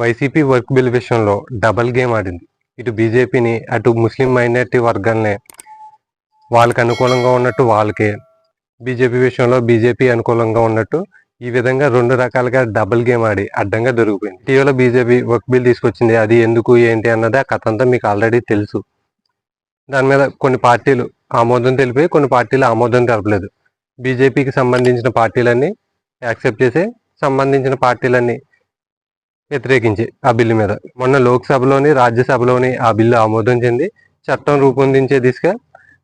YCP వర్క్ bill విషయంలో double game ఆడింది. ఇటు బీజేపీని అటు ముస్లిం మైనారిటీ వర్గాల్ని వాళ్ళకి అనుకూలంగా ఉన్నట్టు వాళ్ళకే. బీజేపీ విషయంలో బీజేపీ అనుకూలంగా ఉన్నట్టు ఈ విధంగా రెండు రకాలుగా డబుల్ గేమ్ ఆడి అడ్డంగా దొరికిపోయింది. ఇటీవల బీజేపీ వర్క్ బిల్ తీసుకొచ్చింది. అది ఎందుకు ఏంటి అన్నది ఆ కథ అంతా మీకు ఆల్రెడీ తెలుసు. దాని మీద కొన్ని పార్టీలు ఆమోదం తెలిపి కొన్ని పార్టీలు ఆమోదం తెలపలేదు. బీజేపీకి సంబంధించిన పార్టీలన్నీ యాక్సెప్ట్ చేసి సంబంధించిన పార్టీలన్నీ వ్యతిరేకించి ఆ బిల్లు మీద. మొన్న లోక్సభలోని రాజ్యసభలోని ఆ బిల్లు ఆమోదం చెంది చట్టం రూపొందించే దిశగా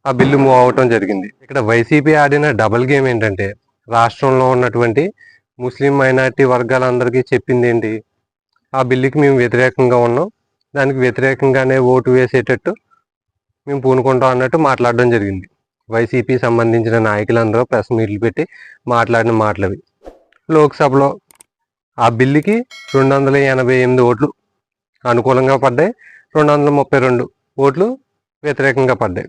ఆ బిల్లు మూవ్ అవటం జరిగింది. ఇక్కడ వైసీపీ ఆడిన డబుల్ గేమ్ ఏంటంటే రాష్ట్రంలో ఉన్నటువంటి ముస్లిం మైనారిటీ వర్గాలందరికీ చెప్పింది ఏంటి? ఆ బిల్లుకి మేము వ్యతిరేకంగా ఉన్నాం. దానికి వ్యతిరేకంగానే ఓటు వేసేటట్టు మేము పూనుకుంటాం అన్నట్టు మాట్లాడడం జరిగింది. వైసీపీ సంబంధించిన నాయకులందరూ ప్రెస్ మీట్లు పెట్టి మాట్లాడిన మాటలవి. లోక్సభలో ఆ బిల్లుకి రెండు వందల ఎనభై ఎనిమిది ఓట్లు అనుకూలంగా పడ్డాయి. రెండు వందల ముప్పై రెండు ఓట్లు వ్యతిరేకంగా పడ్డాయి.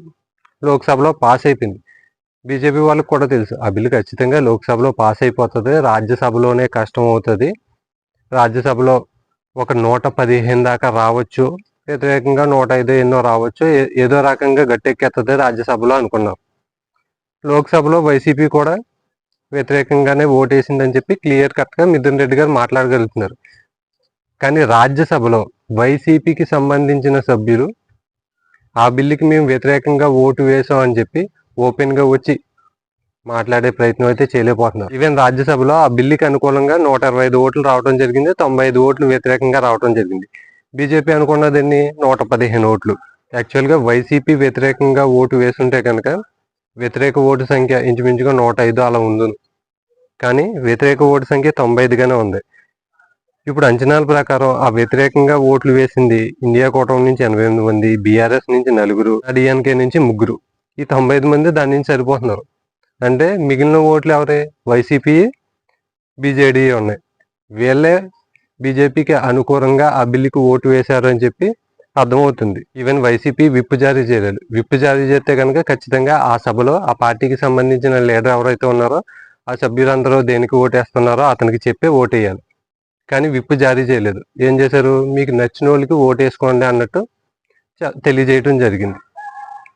లోక్సభలో పాస్ అయిపోయింది. బీజేపీ వాళ్ళకి కూడా తెలుసు ఆ బిల్లు ఖచ్చితంగా లోక్సభలో పాస్ అయిపోతుంది. రాజ్యసభలోనే కష్టం అవుతుంది. రాజ్యసభలో ఒక నూట పదిహేను దాకా రావచ్చు. వ్యతిరేకంగా నూట ఐదు ఎన్నో రావచ్చు. ఏ- ఏదో రకంగా గట్టెక్కేస్తుంది రాజ్యసభలో అనుకున్నాం. లోక్సభలో వైసీపీ కూడా వ్యతిరేకంగానే ఓటేసిందని చెప్పి క్లియర్ కట్గా మిథున్ రెడ్డి గారు మాట్లాడగలుగుతున్నారు. కానీ రాజ్యసభలో వైసీపీకి సంబంధించిన సభ్యులు ఆ బిల్లుకి మేము వ్యతిరేకంగా ఓటు వేసాం అని చెప్పి ఓపెన్గా వచ్చి మాట్లాడే ప్రయత్నం అయితే చేయలేకపోతున్నారు. ఈవెన్ రాజ్యసభలో ఆ బిల్లుకి అనుకూలంగా నూట ఇరవై ఐదు ఓట్లు రావడం జరిగింది తొంభై ఐదు ఓట్లు వ్యతిరేకంగా రావడం జరిగింది. బీజేపీ అనుకున్నదాన్ని నూట పదిహేను ఓట్లు. యాక్చువల్గా వైసీపీ వ్యతిరేకంగా ఓటు వేసుంటే కనుక వ్యతిరేక ఓటు సంఖ్య ఇంచుమించుగా నూట ఐదు అలా ఉంది. కానీ వ్యతిరేక ఓటు సంఖ్య తొంభై ఐదుగానే ఉంది. ఇప్పుడు అంచనాల ప్రకారం ఆ వ్యతిరేకంగా ఓట్లు వేసింది ఇండియా కూటమి నుంచి ఎనభై ఎనిమిది మంది బీఆర్ఎస్ నుంచి నలుగురు డిఎన్కే నుంచి ముగ్గురు. ఈ తొంభై ఐదు మంది దాని నుంచి సరిపోతున్నారు. అంటే మిగిలిన ఓట్లు ఎవరే? వైసీపీ బీజేడీ ఉన్నాయి. వీళ్ళే బీజేపీకి అనుకూలంగా ఆ బిల్లుకి ఓటు వేశారు అని చెప్పి అర్థమవుతుంది. ఈవెన్ వైసీపీ విప్ జారీ చేయలేదు. విప్ జారీ చేస్తే కనుక ఖచ్చితంగా ఆ సభలో ఆ పార్టీకి సంబంధించిన లీడర్ ఎవరైతే ఉన్నారో ఆ సభ్యులందరూ దేనికి ఓటేస్తున్నారో అతనికి చెప్పే ఓటేయాలి. కానీ విప్ జారీ చేయలేదు. ఏం చేశారు? మీకు నచ్చిన వాళ్ళకి ఓటేసుకోండి అన్నట్టు చ- తెలియజేయటం జరిగింది.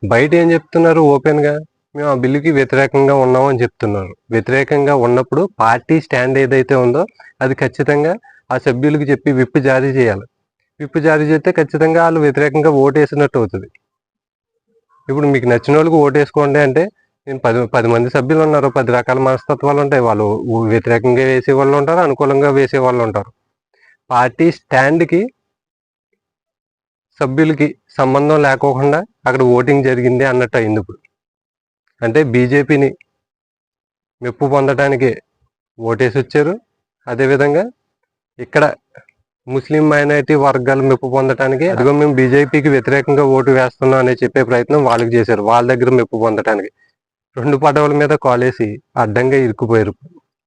బయట ఏం చెప్తున్నారు ఓపెన్గా? మేము ఆ బిల్లుకి వ్యతిరేకంగా ఉన్నాం అని చెప్తున్నారు. వ్యతిరేకంగా ఉన్నప్పుడు పార్టీ స్టాండ్ ఏదైతే ఉందో అది ఖచ్చితంగా ఆ సభ్యులకు చెప్పి విప్ జారీ చేయాలి. విప్ జారీ చేస్తే ఖచ్చితంగా వాళ్ళు వ్యతిరేకంగా ఓటేసినట్టు అవుతుంది. ఇప్పుడు మీకు నచ్చిన వాళ్ళకి ఓటేసుకోండి అంటే నేను పది పది మంది సభ్యులు ఉన్నారు పది రకాల మనస్తత్వాలు ఉంటాయి. వాళ్ళు వ్యతిరేకంగా వేసే వాళ్ళు ఉంటారు అనుకూలంగా వేసే వాళ్ళు ఉంటారు. పార్టీ స్టాండ్కి సభ్యులకి సంబంధం లేకోకుండా అక్కడ ఓటింగ్ జరిగింది అన్నట్టు అయింది ఇప్పుడు. అంటే బీజేపీని మెప్పు పొందడానికి ఓటేసి వచ్చారు అదేవిధంగా ఇక్కడ ముస్లిం మైనారిటీ వర్గాలు మెప్పు పొందడానికి అదిగో మేము బీజేపీకి వ్యతిరేకంగా ఓటు వేస్తున్నాం అని చెప్పే ప్రయత్నం వాళ్ళకి చేశారు. వాళ్ళ దగ్గర మెప్పు పొందడానికి రెండు పడవల మీద కాలేసి అడ్డంగా ఇరుక్కుపోయారు.